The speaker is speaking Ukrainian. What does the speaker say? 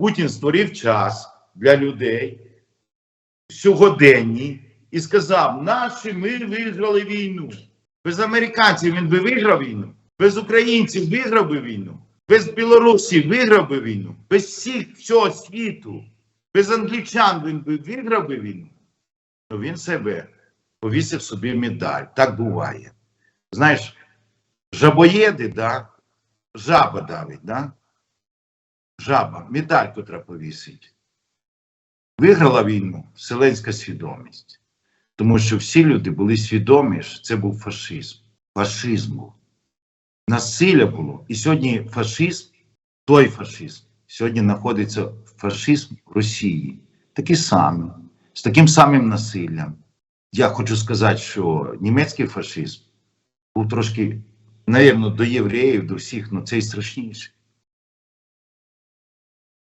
Путін створив час для людей сьогоденні і сказав: наші ми виграли війну. Без американців він би виграв війну, без українців виграв би війну, без білорусів виграв би війну, без всіх всього світу, без англічан він би виграв би війну. Ну він себе повісив собі медаль. Так буває. Знаєш, жабоєди, да? жаба давить, да? Жаба, медаль, котра повісить. Виграла війну вселенська свідомість. Тому що всі люди були свідомі, що це був фашизм. Фашизм був. Насилля було. І сьогодні фашизм, той фашизм, сьогодні знаходиться фашизм Росії. Такий самий, з таким самим насиллям. Я хочу сказати, що німецький фашизм був трошки, напевно, до євреїв, до всіх, ну цей страшніший.